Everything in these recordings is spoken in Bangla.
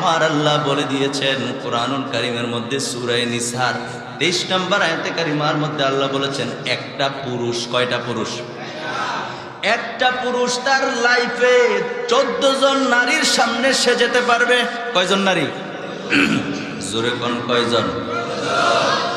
আমার আল্লাহ বলে দিয়েছেন, কোরআনুল কারিমের মধ্যে সুরায় নিসার, তেইশ নম্বর আয়াতে কারিমার মধ্যে আল্লাহ বলেছেন, একটা পুরুষ, কয়টা পুরুষ? একটা পুরুষ তার লাইফে চোদ্দ জন নারীর সামনে সে যেতে পারবে। কয়জন নারী? জোরে কোন কয়জন?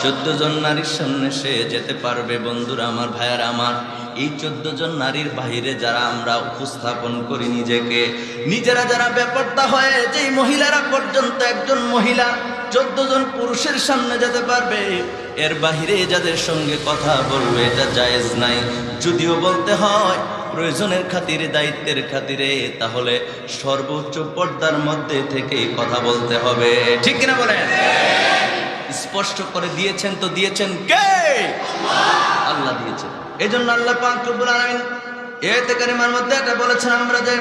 চোদ্দ জন নারীর সামনে সে যেতে পারবে। বন্ধুরা, আমার ভাইয়ার, আমার এই চোদ্দ জন নারীর বাহিরে যারা আমরা উপস্থাপন করি নিজেকে, নিজেরা যারা ব্যাপারটা হয় যে মহিলারা পর্যন্ত একজন মহিলা চোদ্দ জন পুরুষের সামনে যেতে পারবে, এর বাহিরে যাদের সঙ্গে কথা বলবে এটা জায়েজ নাই। যদিও বলতে হয়, প্রয়োজনের খাতিরে, দায়িত্বের খাতিরে, তাহলে সর্বোচ্চ পর্দার মধ্যে থেকে কথা বলতে হবে। ঠিক কিনা বলেন? স্পষ্ট করে দিয়েছেন তো দিয়েছেন কে? আল্লাহ দিয়েছেন। এই জন্য আল্লাহ পাক রব্বুল এতে কারিমার মধ্যে এটা বলেছেন আমরা যে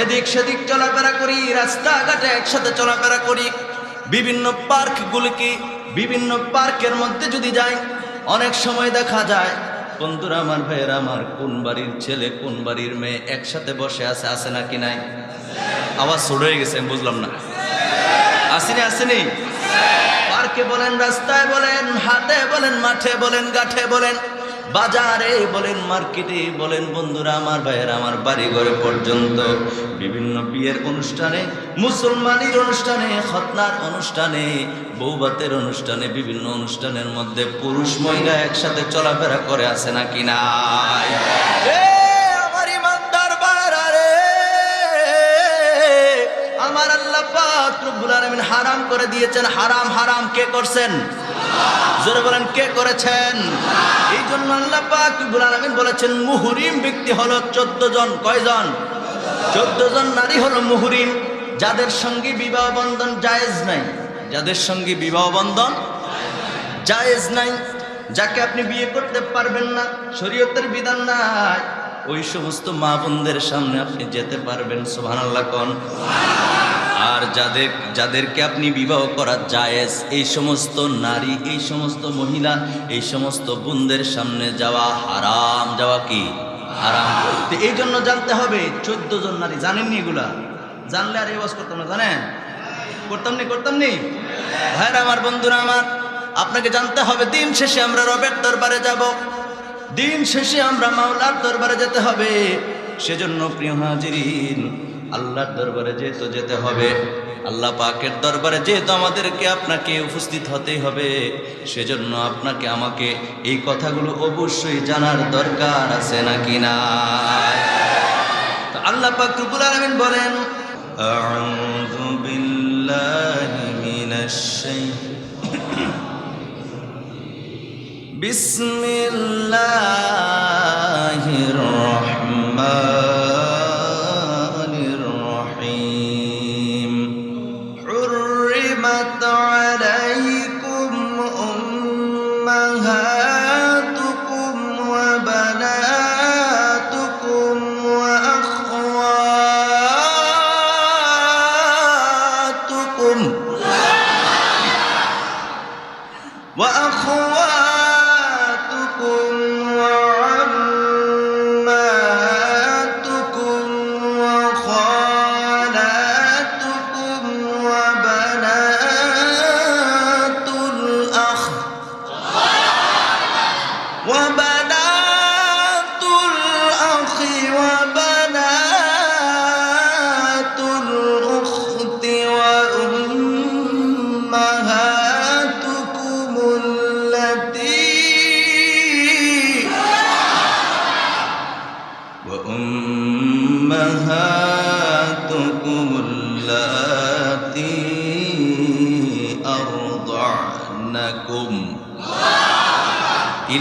এদিক সেদিক চলাফেরা করি, রাস্তাঘাটে একসাথে চলাফেরা করি, বিভিন্ন পার্কগুলিকে বিভিন্ন পার্কের মধ্যে যদি যাই, অনেক সময় দেখা যায়, বন্ধুরা আমার ভাইয়েরা আমার, কোন বাড়ির ছেলে, কোন বাড়ির মেয়ে একসাথে বসে আছে আছে নাকি নাই? আওয়াজ ছোট হয়ে গেছে বুঝলাম না। আসেনি আসেনি? পার্কে বলেন, রাস্তায় বলেন, হাটে বলেন, মাঠে বলেন গাঠে বলেন বাজারে বলেন মার্কেটে বলেন বন্ধুরা আমার ভাইয়ের আমার বাড়ি ঘরে পর্যন্ত। বিভিন্ন বিয়ের অনুষ্ঠানে মুসলমানের অনুষ্ঠানে খতনার অনুষ্ঠানে বৌবাতের অনুষ্ঠানে বিভিন্ন অনুষ্ঠানের মধ্যে পুরুষ মহিলা একসাথে চলাফেরা করে আছে নাকি নাই? এ, আমার আমার আল্লাহ পাক রব্বুল আলামিন হারাম করে দিয়েছেন। হারাম হারাম কে করছেন? জোরে বলেন, কে করেছেন? এই জন্য আল্লাহ পাক বলেছেন ব্যক্তি হলো 14 জন। কয়জন? 14 জন নারী হলো মুহরিম, যাদের সঙ্গে বিবাহ বন্ধন জায়েজ নাই। যাদের সঙ্গে বিবাহ বন্ধন জায়েজ নাই। যাকে আপনি বিয়ে করতে পারবেন না, শরীয়তের বিধান নাই। ওই সমস্ত মা বোনদের সামনে আপনি যেতে পারবেন, সুবহানাল্লাহ কোন। আর যাদের, যাদেরকে আপনি বিবাহ করা জায়েজ, এই সমস্ত নারী, এই সমস্ত মহিলা, এই সমস্ত বোনদের সামনে যাওয়া হারাম যাওয়া কি? হারাম। তো এই জন্য জানতে হবে, চোদ্দ জন নারী, জানেননি এগুলা? জানলে আর ওয়াজ করতাম না, জানেন? করতাম নি করতাম নি? ভাইরা আমার, বন্ধুরা আমার, আপনাকে জানতে হবে, দিন শেষে আমরা রবের দরবারে যাব। দিন শেষে আমরা মাওলার দরবারে যেতে হবে। সেজন্য প্রিয় হাজিরিন আল্লাহর দরবারে যেহেতু যেতে হবে আল্লাহ পাকের দরবারে যেহেতু আমাদেরকে আপনাকে উপস্থিত হতেই হবে সেজন্য আপনাকে আমাকে এই কথাগুলো অবশ্যই জানার দরকার আছে নাকি না তো আল্লাহ পাক রব্বুল আলামিন বলেন আউযু বিল্লাহি মিনাশ শাইতানির بسم الله uh,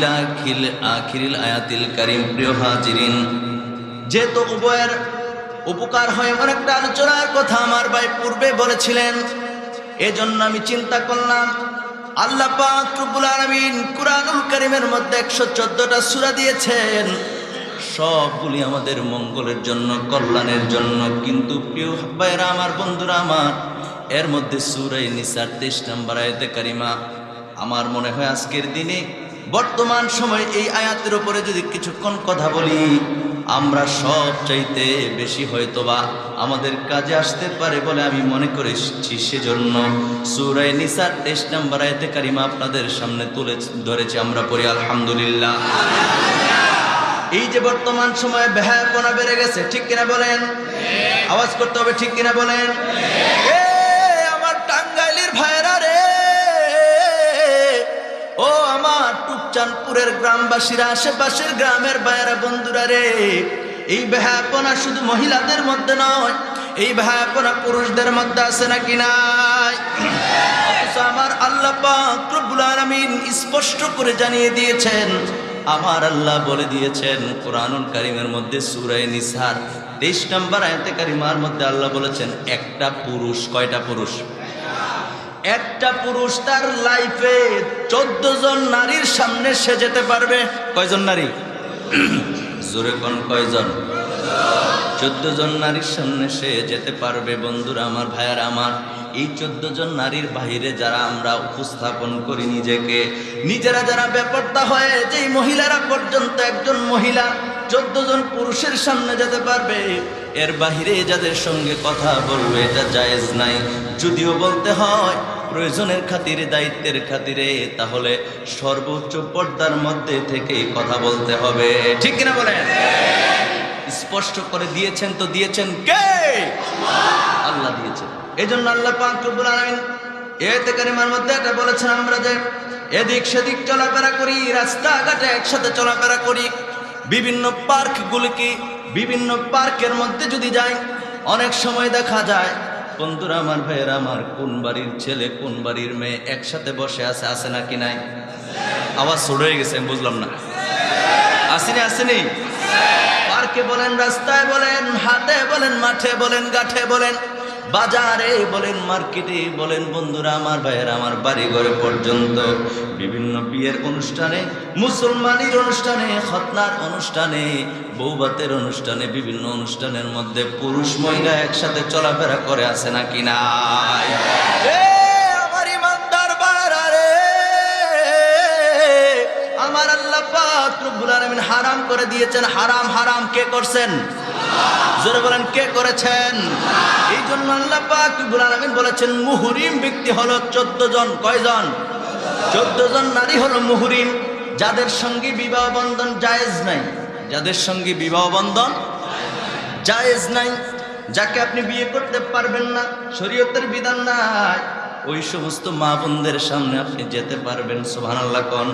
ইলা আয়াতিল কারিম, প্রিয় হাজিরিন, যেহেতু উভয়ের উপকার হয় এমন একটা আলোচনার কথা আমার ভাই পূর্বে বলেছিলেন, এজন্য আমি চিন্তা করলাম, আল্লাহ পাক রব্বুল আলামিন কুরআনুল কারীমের মধ্যে 114টা সূরা দিয়েছেন। সবগুলি আমাদের মঙ্গলের জন্য, কল্যাণের জন্য, কিন্তু প্রিয় ভাইরা আমার বন্ধুরা, আমার, এর মধ্যে সূরায়ে নিসার 23 নম্বর আয়াতে কারিমা, আমার মনে হয় আজকের দিনে বর্তমান সময় এই আয়াতের উপরে যদি কিছুক্ষণ কথা বলি, আমরা সব চাইতে বেশি হয়তোবা আমাদের কাজে আসতে পারে বলে আমি মনে করেছি সেজন্য সুরাই নিসার তেইশ নাম্বার আয়তে কারিমা আপনাদের সামনে তুলে ধরেছি আমরা পড়ি, আলহামদুলিল্লাহ। এই যে বর্তমান সময়ে বেহায়াপনা বেড়ে গেছে, ঠিক কিনা বলেন? আওয়াজ করতে হবে ঠিক কিনা বলেন? আমার টাঙ্গাইলের ভাইরা রে! ও, আমার টুকচানপুরের গ্রামবাসীরা, আশেপাশের গ্রামের ভাইরা বন্ধুরা রে, এই বেহায়াপনা শুধু মহিলাদের মধ্যে নয়, এই বেহায়াপনা পুরুষদের মধ্যে আছে নাকি নাই? আমার আল্লাহ রব্বুল স্পষ্ট করে জানিয়ে দিয়েছেন, আমার আল্লাহ বলে দিয়েছেন, কোরআনুল কারিমের মধ্যে সূরা নিসার 23 নম্বর আয়াতে কারিমার মধ্যে আল্লাহ বলেছেন, একটা পুরুষ কয়টা পুরুষ? একটা পুরুষ তার লাইফে চোদ্দ জন নারীর সামনে সে যেতে পারবে। কয়জন নারী? জোরে কোন কয়জন? চোদ্দ জন নারীর সামনে সে যেতে পারবে। বন্ধুরা আমার, ভাইয়ার আমার, এই চোদ্দ জন নারীর বাহিরে যারা আমরা উপস্থাপন করি নিজেকে, নিজেরা যারা ব্যাপারটা হয় যে মহিলারা পর্যন্ত একজন মহিলা চোদ্দ জন পুরুষের সামনে যেতে পারবে, এর বাহিরে যাদের সঙ্গে কথা বলবে, এটা জায়েজ নাই। যদিও বলতে হয় প্রয়োজনের খাতিরে, দায়িত্বের খাতিরে, তাহলে সর্বোচ্চ পর্দার মধ্যে থেকে কথা বলতে হবে। ঠিক কিনা বলেন? স্পষ্ট করে দিয়েছেন তো দিয়েছেন কে? আল্লাহ দিয়েছেন। এই জন্য আল্লাহ পাক রব্বুল আলামিন এতে কারিমার মধ্যে এটা বলেছেন আমরা যে এদিক সেদিক চলাফেরা করি, রাস্তাঘাটে একসাথে চলাফেরা করি, বিভিন্ন পার্কগুলিকে বিভিন্ন পার্কের মধ্যে যদি যাই, অনেক সময় দেখা যায় বন্ধুরা, আমার ভাইয়েরা, আমার কোন বাড়ির ছেলে, কোন বাড়ির মেয়ে একসাথে বসে আছে আছে নাকি নাই? আওয়াজ ছোট হয়ে গেছে বুঝলাম না। আসেনি আসেনি? পার্কে বলেন, রাস্তায় বলেন হাতে বলেন, মাঠে বলেন গাঠে বলেন বাজারে বলেন, মার্কেটে বলেন, বন্ধুরা, আমার ভাইয়ের আমার বাড়ি ঘরে পর্যন্ত। বিভিন্ন বিয়ের অনুষ্ঠানে, মুসলমানের অনুষ্ঠানে, খতনার অনুষ্ঠানে বৌবাতের অনুষ্ঠানে, বিভিন্ন অনুষ্ঠানের মধ্যে পুরুষ মহিলা একসাথে চলাফেরা করে আছে ভাইরা রে! আমার আল্লাহ পাক রব্বুল আলামিন হারাম করে দিয়েছেন। হারাম হারাম কে করছেন? জোরে বলেন, কে করেছেন? এই জন্য আল্লাহ পাক রব্বুল বলেছেন, মুহরিম ব্যক্তি হলো 14 জন। কয়জন? 14 জন নারী হলো মুহরিম। যাদের সঙ্গে বিবাহ বন্ধন জায়েজ নাই। যাদের সঙ্গে বিবাহ বন্ধন জায়েজ নাই। যাকে আপনি বিয়ে করতে পারবেন না, শরীয়তের বিধান নাই। ওই সমস্ত মা বোনদের সামনে আপনি যেতে পারবেন, সুবহানাল্লাহ কোন।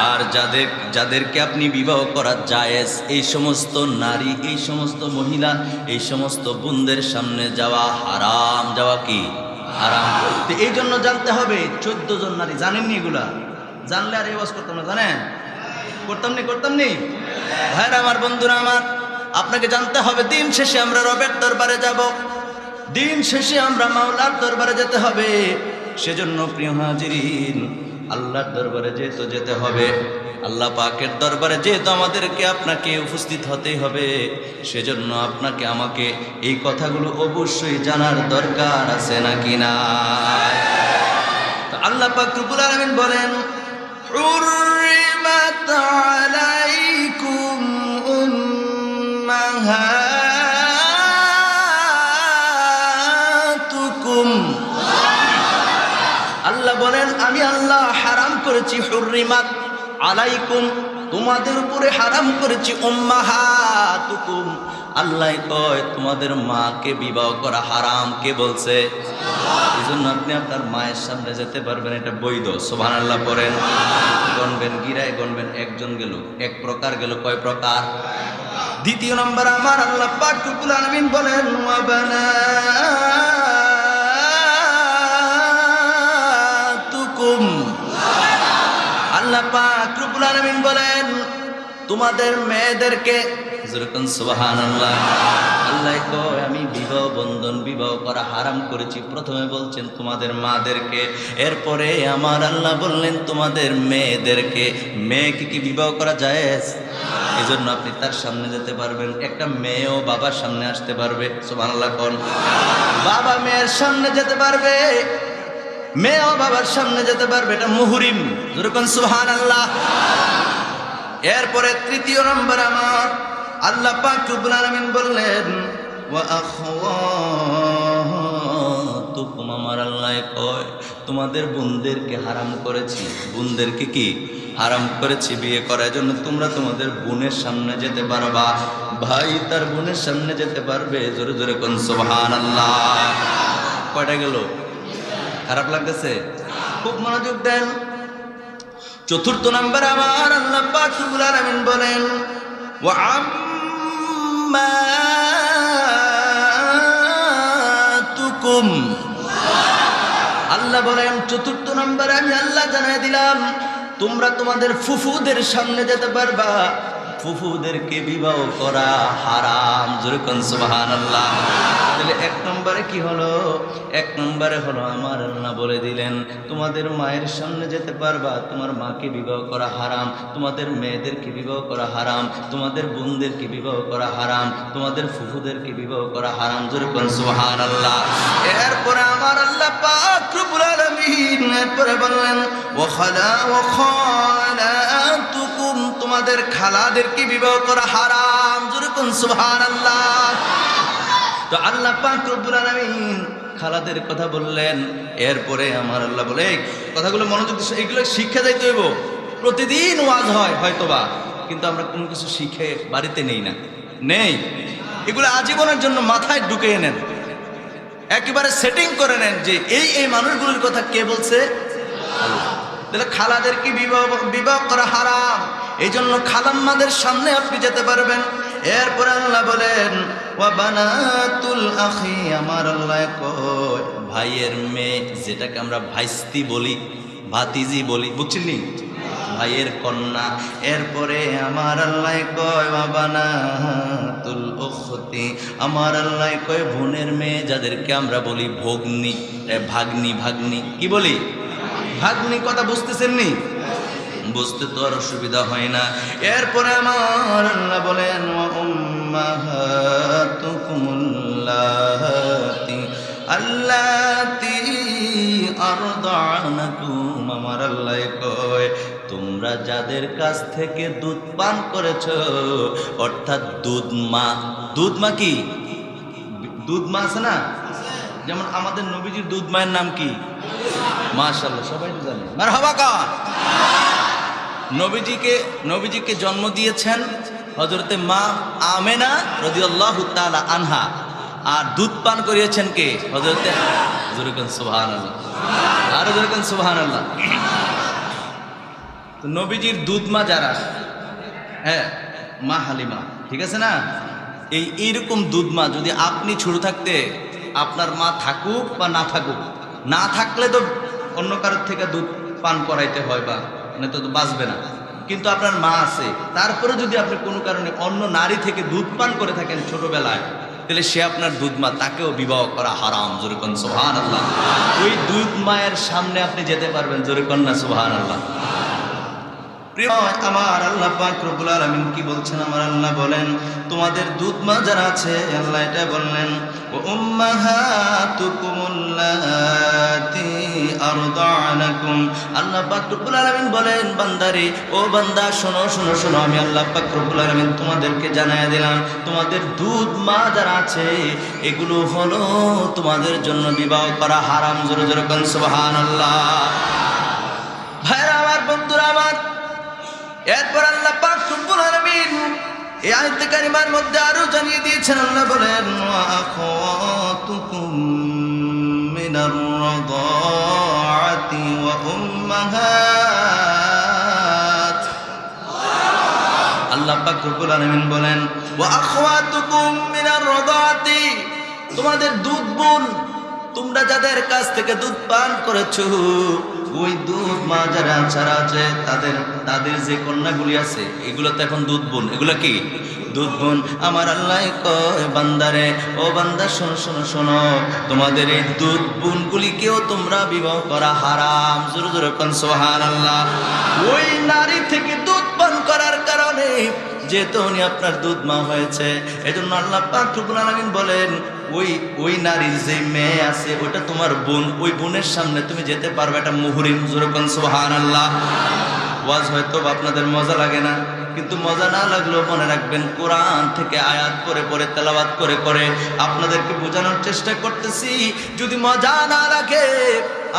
আর যাদের, যাদেরকে আপনি বিবাহ করা জায়েজ, এই সমস্ত নারী, এই সমস্ত মহিলা, এই সমস্ত বোনদের সামনে যাওয়া হারাম যাওয়া কি? হারাম। তো এই জন্য জানতে হবে, চোদ্দ জন নারী, জানেননি এগুলা? জানলে আর ওয়াজ করতাম না, জানেন? করতাম নি করতাম নি? ভাইরা আমার, বন্ধুরা আমার, আপনাকে জানতে হবে, দিন শেষে আমরা রবের দরবারে যাব। দিন শেষে আমরা মাওলার দরবারে যেতে হবে। সেজন্য প্রিয় হাজিরিন আল্লাহর দরবারে যেহেতু যেতে হবে আল্লাহ পাকের দরবারে যেহেতু আমাদেরকে আপনাকে উপস্থিত হতেই হবে সেজন্য আপনাকে আমাকে এই কথাগুলো অবশ্যই জানার দরকার আছে নাকি না তো আল্লাহ পাক রব্বুল আলামিন বলেন حرمت عليكم أمهاتكم করেছি হুররিমাত আলাইকুম তোমাদের উপরে হারাম করেছি উম্মাহাতুকুম। আল্লাহ কয় তোমাদের মাকে বিবাহ করা হারাম কে বলছে? এই জন্য আপনি আপনার মায়ের সামনে যেতে পারবেন এটা বৈধ সোভান আল্লাহ পড়েন। গণবেন গিরায় গণবেন একজন গেল এক প্রকার গেল কয় প্রকার? দ্বিতীয় নম্বর আমার আল্লাহ পাক বলেন আল্লাহ বলেন, তোমাদের মেয়েদেরকে যেরকম আল্লাহ আমি বিবাহ বন্ধন, বিবাহ করা হারাম করেছি। প্রথমে বলছেন, তোমাদের এরপরে আমার আল্লাহ বললেন, তোমাদের মেয়েদেরকে। মেয়েকে কি বিবাহ করা যায় এই জন্য আপনি তার সামনে যেতে পারবেন। একটা মেয়েও বাবার সামনে আসতে পারবে। সুবহানাল্লাহ বাবা মেয়ের সামনে যেতে পারবে। মেয়েও বাবার সামনে যেতে পারবে এটা মুহুরিম। যেরকম সুহান আল্লাহ এরপরে তৃতীয় নম্বর আমার। আল্লাহ পাক রব্বুল আলামিন বললেন আমার আল্লাহ কয়, তোমাদের বোনদেরকে হারাম করেছি। বোনদেরকে কি? হারাম করেছি, বিয়ে করার জন্য তোমরা তোমাদের বোনের সামনে যেতে পারবা। ভাই তার বোনের সামনে যেতে পারবে, জোরে জোরে কোন সুবহানাল্লাহ। কয়টা গেল? খারাপ লাগতেছে? খুব মনোযোগ দেন। চতুর্থ নাম্বার আমার আল্লাহ পাক রব্বুল বলেন আম্মাতুকুম আল্লাহ বলেন, চতুর্থ নম্বরে আমি আল্লাহ জানাই দিলাম, তোমরা তোমাদের ফুফুদের সামনে যেতে পারবা। ফুফুদেরকে বিবাহ করা হারাম। যেরকম সুবাহান আল্লাহ তাহলে এক নম্বরে কি হলো? এক নম্বরে হলো আমার আল্লাহ বলে দিলেন, তোমাদের মায়ের সামনে যেতে পারবা, তোমার মাকে বিবাহ করা হারাম, তোমাদের মেয়েদেরকে বিবাহ করা হারাম, তোমাদের বোনদেরকে বিবাহ করা হারাম, তোমাদের ফুফুদেরকে বিবাহ করা হারাম। যেরকম সুবাহান আল্লাহ এরপরে আমার আল্লাহ আলামিন এরপরে বললেন তোমাদের খালাদেরকে বিবাহ করা হারাম। যেরকম সুবহানাল্লাহ। তো আল্লাহ পাক রব্বুল আলামিন খালাদের কথা বললেন। এরপরে আমার আল্লাহ বলে, "এই কথাগুলো মনোযোগ এগুলো শিক্ষা যাইতে হইব। প্রতিদিন ওয়াজ হয়, হয়তোবা, কিন্তু আমরা কোনো কিছু শিখে বাড়িতে নেই না। নেই। এগুলো আজীবনের জন্য মাথায় ঢুকে নেন। একেবারে সেটিং করে নেন যে এই এই মানুষগুলোর কথা কে বলছে। তাহলে খালাদেরকে বিবাহ বিবাহ করা হারাম? এই জন্য খালাম্মাদের সামনে আপনি যেতে পারবেন। এরপরে আল্লাহ বলেন আমার কয়, ভাইয়ের মেয়ে, যেটাকে আমরা ভাইস্তি বলি, ভাতিজি বলি বুঝছিলি ভাইয়ের কন্যা। এরপরে আমার আল্লাহ কয় বাবানা তুল উখতি, আমার আল্লাহ কয়, বোনের মেয়ে, যাদেরকে আমরা বলি ভগ্নি ভাগ্নি ভাগ্নি। কি বলি? ভাগ্নি কথা বুঝতেছেন নি? বুঝতে তো আর অসুবিধা হয় না। এরপরে আমার আল্লাহ বলেন ওয়া উম্মাহাতুকুমুল্লাতি আল্লাতি আরদানাকুম আমার আল্লাহ কয়, তোমরা যাদের কাছ থেকে দুধ পান করেছ, অর্থাৎ দুধ মা দুধ মা কি? দুধ মা আছে না? যেমন আমাদের নবীজির দুধ মায়ের নাম কি? মাশাল্লাহ সবাই তো জানে। মার হবা নবীজিকে নবীজিকে জন্ম দিয়েছেন হজরতে মা আমেনা রদিয়াল্লাহ তাআলা আনহা। আর দুধ পান করিয়েছেন কে? হজরতে জুরুকান সুবহানাল্লাহ। আর জুরুকান সুবহানাল্লাহ। তো নবীজির দুধ মা যারা হ্যাঁ মা হালিমা, ঠিক আছে না? এই এইরকম দুধ মা যদি আপনি ছোট থাকতে আপনার মা থাকুক বা না থাকুক, না থাকলে তো অন্য কারোর থেকে দুধ পান করাইতে হয় বা মানে তো বাঁচবে না। কিন্তু আপনার মা আছে। তারপরে যদি আপনি কোনো কারণে অন্য নারী থেকে দুধ পান করে থাকেন ছোটবেলায়, তাহলে সে আপনার দুধ মা, তাকেও বিবাহ করা হারাম, জোরকন সোহান আল্লাহ ওই দুধ মায়ের সামনে আপনি যেতে পারবেন, জোরকন না সোহান আল্লাহ প্রিয় আমার আল্লাহ পাক রব্বুল কি বলছেন? আমার আল্লাহ বলেন, তোমাদের দুধ মা যারা আছে, আল্লাহ এটা বললেন, ও আল্লাহ বলেন ও বান্দা, শোনো শোনো শোনো, আমি আল্লাহ তোমাদেরকে জানায় দিলাম, তোমাদের দুধ মা যারা আছে, এগুলো হলো তোমাদের জন্য বিবাহ করা হারাম। জোরে জোরে কোন, সুবহানাল্লাহ। ভাইরা, আমার বন্ধুরা, আমার এরপর আল্লাহ পাক রব্বুল আলামিন এই আয়াতে কারিমার মধ্যে আরও জানিয়ে দিয়েছেন, আল্লাহ বলেন মিনার বলেন মিনার তোমাদের দুধ বোন তোমরা যাদের কাছ থেকে দুধ পান করেছ, ওই দুধ মা যারা ছাড়া আছে, তাদের তাদের যে কন্যাগুলি আছে, এগুলো তো এখন দুধ বোন। এগুলো কি? দুধ বোন। আমার আল্লাহ কয়, বান্দারে, ও বান্দা, শোনো শোনো শোনো। তোমাদের এই দুধ বোনগুলিকেও তোমরা বিবাহ করা হারাম। জোরে জোরে কোন সোহান আল্লাহ ওই নারী থেকে দুধ পান করার কারণে যেহেতু উনি আপনার দুধ মা হয়েছে, এজন্য আল্লাহ পাক রব্বুল আলামিন বলেন ওই ওই নারীর যে মেয়ে আছে, ওটা তোমার বোন, ওই বোনের সামনে তুমি যেতে পারবে এটা মুহুরিম জোরকন আল্লাহ ওয়াজ হয়তো আপনাদের মজা লাগে না, কিন্তু মজা না লাগলেও মনে রাখবেন, কোরআন থেকে আয়াত করে পরে তেলাবাত করে করে আপনাদেরকে বোঝানোর চেষ্টা করতেছি। যদি মজা না লাগে,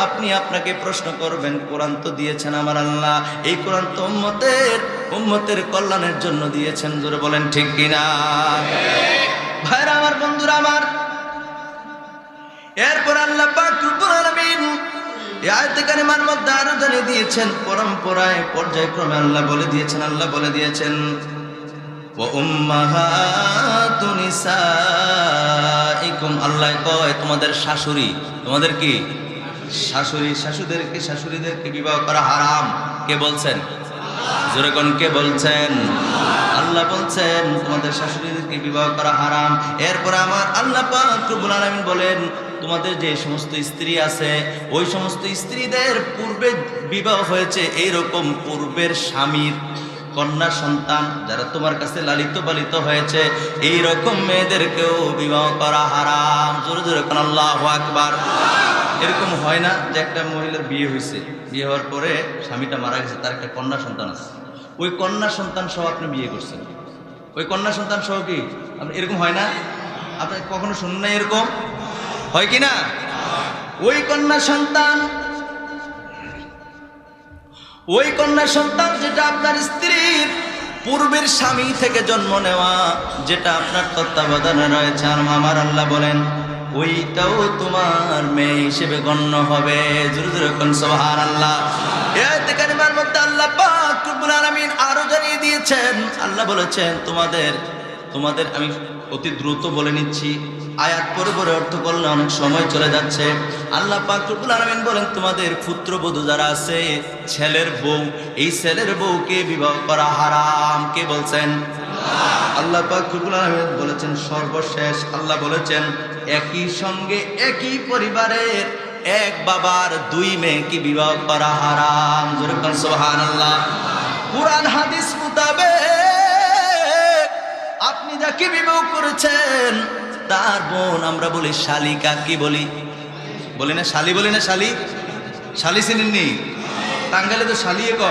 আপনি আপনাকে প্রশ্ন করবেন, কোরআন তো দিয়েছেন আমার আল্লাহ, এই কোরআন তো উম্মতের উম্মতের কল্যাণের জন্য দিয়েছেন, জোরে বলেন ঠিক কিনা? ভাইরা, আমার বন্ধুরা, আমার এরপর আল্লাহ মধ্যে জানিয়ে দিয়েছেন, পরম্পরায়, পর্যায়ক্রমে আল্লাহ বলে দিয়েছেন, আল্লাহ বলে দিয়েছেন আল্লাহ কয়, তোমাদের শাশুড়ি তোমাদের কি? শাশুড়ি, শাশুদেরকে, শাশুড়িদেরকে বিবাহ করা হারাম। কে বলছেন? জোরে কে বলছেন? আল্লাহ বলছেন, তোমাদের শাশুড়িদেরকে বিবাহ করা হারাম। এরপর আমার আল্লাহ বলেন তোমাদের যে সমস্ত স্ত্রী আছে, ওই সমস্ত স্ত্রীদের পূর্বে বিবাহ হয়েছে এইরকম পূর্বের স্বামীর কন্যা সন্তান যারা তোমার কাছে লালিত পালিত হয়েছে এই রকম মেয়েদেরকেও বিবাহ করা হারাম। জোরে জোরে কোন আল্লাহ আকবার। এরকম হয় না যে একটা মহিলার বিয়ে হয়েছে। বিয়ে হওয়ার পরে স্বামীটা মারা গেছে, তার একটা কন্যা সন্তান আছে। ওই কন্যা সন্তান সহ আপনি বিয়ে করছেন। ওই কন্যা সন্তান সহ কি? আপনি এরকম হয় না? আপনি কখনো শুনুন না এরকম? হয় কি না ওই কন্যা সন্তান, ওই কন্যা সন্তান যেটা আপনার স্ত্রীর পূর্বের স্বামী থেকে জন্ম নেওয়া, যেটা আপনার তত্ত্বাবধানে রয়েছে। আর আমার আল্লাহ বলেন, ওইটাও তোমার মেয়ে হিসেবে গণ্য হবে। সোহার আল্লাহ মধ্যে আল্লাহ আরও জানিয়ে দিয়েছেন। আল্লাহ বলেছেন, তোমাদের তোমাদের আমি অতি দ্রুত বলে নিচ্ছি আয়াত পরে পরে অর্থ করলে অনেক সময় চলে যাচ্ছে। আল্লাহ পাক রব্বুল আলামিন বলেন, তোমাদের পুত্রবধূ যারা আছে, ছেলের বউ, এই ছেলের বউকে বিবাহ করা হারাম। কে বলছেন? আল্লাহ পাক রব্বুল আলামিন বলেছেন, সর্বশেষ আল্লাহ বলেছেন, একই সঙ্গে একই পরিবারের এক বাবার দুই মেয়েকে বিবাহ করা হারাম। জোরে কোন সুবহানাল্লাহ। কুরআন, হাদিস মোতাবেক আপনি যাকে বিবাহ করেছেন তার বোন, আমরা বলি শালিকা কি বলি? বলি না শালি, বলি না শালি? শালি চিনেননি টাঙ্গালে তো শালিয়ে ক?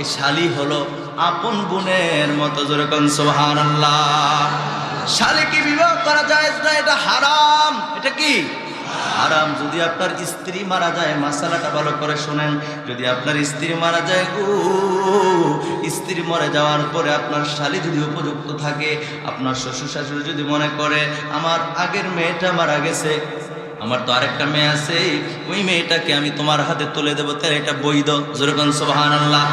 এই শালি হলো আপন বোনের মতো যেরকম সোহান আল্লাহ শালিকে বিবাহ করা যায় না এটা হারাম। এটা কি? হারাম, যদি আপনার স্ত্রী মারা যায়, মাসালাটা ভালো করে শোনেন। যদি আপনার স্ত্রী মারা যায় ও স্ত্রী মরে যাওয়ার পরে আপনার শালি যদি উপযুক্ত থাকে, আপনার শ্বশুর শাশুড়ি যদি মনে করে, আমার আগের মেয়েটা মারা গেছে আমার তো আরেকটা মেয়ে আছে, ওই মেয়েটাকে আমি তোমার হাতে তুলে দেবো। তাহলে এটা বৈধ। যেরকম সোহান আল্লাহ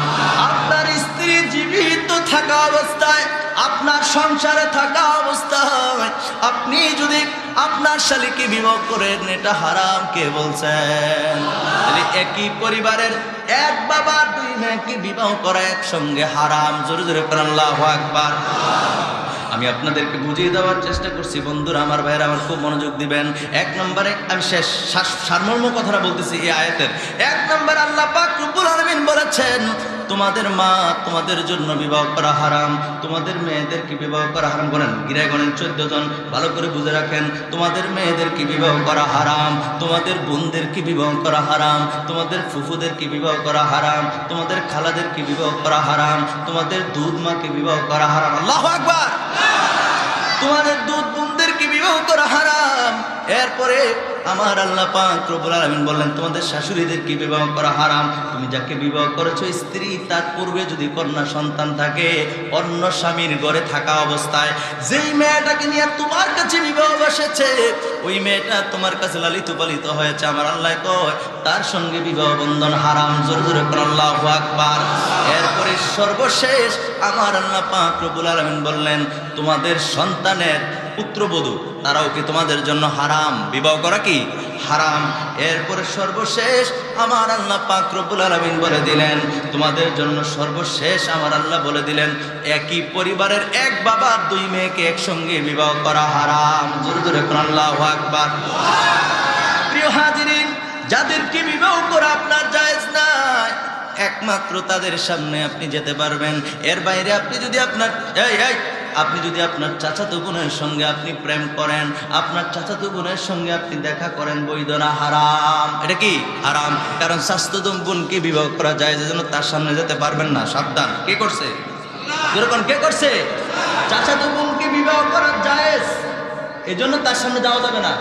আপনার স্ত্রী জীবিত থাকা অবস্থায়, আপনার সংসারে থাকা অবস্থায়, আপনি যদি আপনার শালিকে বিবাহ করেন এটা হারাম, কে বলছেন একই পরিবারের এক বাবার দুই মেয়েকে বিবাহ করা একসঙ্গে হারাম। জোরে জোরে করেন আল্লাহু আকবার। আমি আপনাদেরকে বুঝিয়ে দেওয়ার চেষ্টা করছি। বন্ধুরা, আমার ভাইয়েরা আমার খুব মনোযোগ দিবেন। এক নম্বরে আমি শেষ সারমর্ম কথাটা বলতেছি এই আয়াতের। এক নম্বর আল্লাহ পাক রব্বুল আলামিন বলেছেন, তোমাদের মা তোমাদের জন্য বিবাহ করা হারাম, তোমাদের মেয়েদেরকে বিবাহ করা হারাম। করেন গিরায় গণেন চোদ্দ জন, ভালো করে বুঝে রাখেন, তোমাদের মেয়েদেরকে বিবাহ করা হারাম, তোমাদের বোনদেরকে বিবাহ করা হারাম, তোমাদের ফুফুদেরকে বিবাহ করা হারাম, তোমাদের খালাদেরকে বিবাহ করা হারাম, তোমাদের দুধ মাকে বিবাহ করা হারাম। আল্লাহ আকবার! তোমাদের দুধ বোনদেরকে বিবাহ এরপরে আমার আল্লাহ পাক রব্বুল আলামিন বললেন, তোমাদের শাশুড়িদেরকে বিবাহ করা হারাম? তুমি যাকে বিবাহ করেছ, স্ত্রী, তার পূর্বে যদি কন্যা সন্তান থাকে, অন্য স্বামীর ঘরে থাকা অবস্থায়, যেই মেয়েটাকে নিয়ে তোমার কাছে বিবাহ বসেছে, ওই মেয়েটা তোমার কাছে লালিত পালিত হয়েছে। আমার আল্লাহ কয়, তার সঙ্গে বিবাহ বন্ধন হারাম। জোরে জোরে আল্লাহু আকবার। এরপরে সর্বশেষ আমার আল্লাহ পাক আলামিন বললেন, তোমাদের সন্তানের পুত্রবধূ, তারাও কি তোমাদের জন্য হারাম? বিবাহ করা কি হারাম? এরপরে সর্বশেষ আমার আল্লাহ পাক রব্বুল আলামিন বলে দিলেন, তোমাদের জন্য সর্বশেষ আমার আল্লাহ বলে দিলেন, একই পরিবারের এক বাবার দুই মেয়েকে একসঙ্গে বিবাহ করা হারাম। জোরে জোরে আল্লাহু আকবার। প্রিয় হাজিরিন, যাদেরকে বিবাহ করা আপনার জায়েজ নাই একমাত্র তাদের সামনে আপনি যেতে পারবেন। এর বাইরে আপনি যদি আপনার, এই এই আপনি যদি আপনার চাচাতো বোনের সঙ্গে আপনি প্রেম করেন, আপনার চাচাতো বোনের সঙ্গে আপনি দেখা করেন, বৈধ না, হারাম। এটা কি? হারাম। কারণ স্বাস্থ্যতম বোনকে বিবাহ করা যায় যে জন্য তার সামনে যেতে পারবেন না। সাবধান। কে করছে? যেরকম কে করছে? চাচাতো বোনকে বিবাহ করা এই জন্য তার সামনে যাওয়া যাবে না।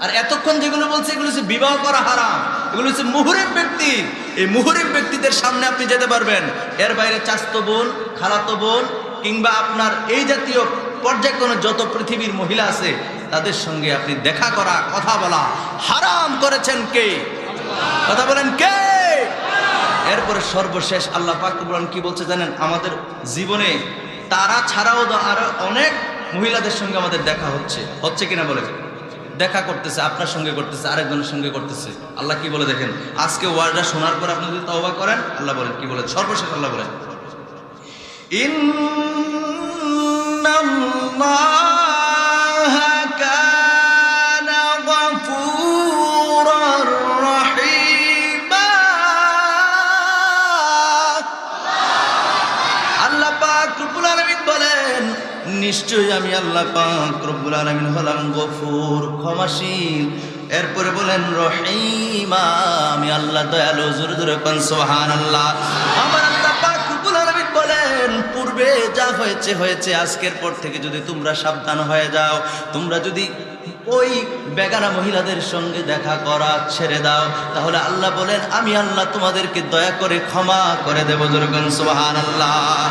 আর এতক্ষণ যেগুলো বলছে, এগুলো হচ্ছে বিবাহ করা হারাম। এগুলো হচ্ছে মুহুরিব ব্যক্তি। এই মুহুরিব ব্যক্তিদের সামনে আপনি যেতে পারবেন। এর বাইরে চাস্তো বোন, খালাতো বোন কিংবা আপনার এই জাতীয় পর্যায়ক্রমে যত পৃথিবীর মহিলা আছে, তাদের সঙ্গে আপনি দেখা করা, কথা বলা হারাম করেছেন কে? কথা বলেন কে? এরপরে সর্বশেষ আল্লাহ পাক বলেন কি বলছে জানেন? আমাদের জীবনে তারা ছাড়াও আরও অনেক মহিলাদের সঙ্গে আমাদের দেখা হচ্ছে। হচ্ছে কিনা বলে? দেখা করতেছে, আপনার সঙ্গে করতেছে, আরেকজনের সঙ্গে করতেছে। আল্লাহ কি বলে দেখেন? আজকে ওয়ার্ডটা শোনার পর আপনি যদি তওবা করেন, আল্লাহ বলেন, কি বলেন? সর্বশেষ আল্লাহ বলেন। নিশ্চয়ই আমি আল্লাহ পাক রব্বুল আলামিন হলাম গফুর, ক্ষমাশীল। এরপরে বলেন, রহিমা, আমি আল্লাহ দয়ালু, জোরে জোরে সুবহানাল্লাহ। আমার আল্লাহ বলেন পূর্বে যা হয়েছে হয়েছে। আজকের পর থেকে যদি তোমরা সাবধান হয়ে যাও, তোমরা যদি ওই বেগানা মহিলাদের সঙ্গে দেখা করা ছেড়ে দাও, তাহলে আল্লাহ বলেন, আমি আল্লাহ তোমাদেরকে দয়া করে ক্ষমা করে দেবো। যেরকম সুবহানাল্লাহ।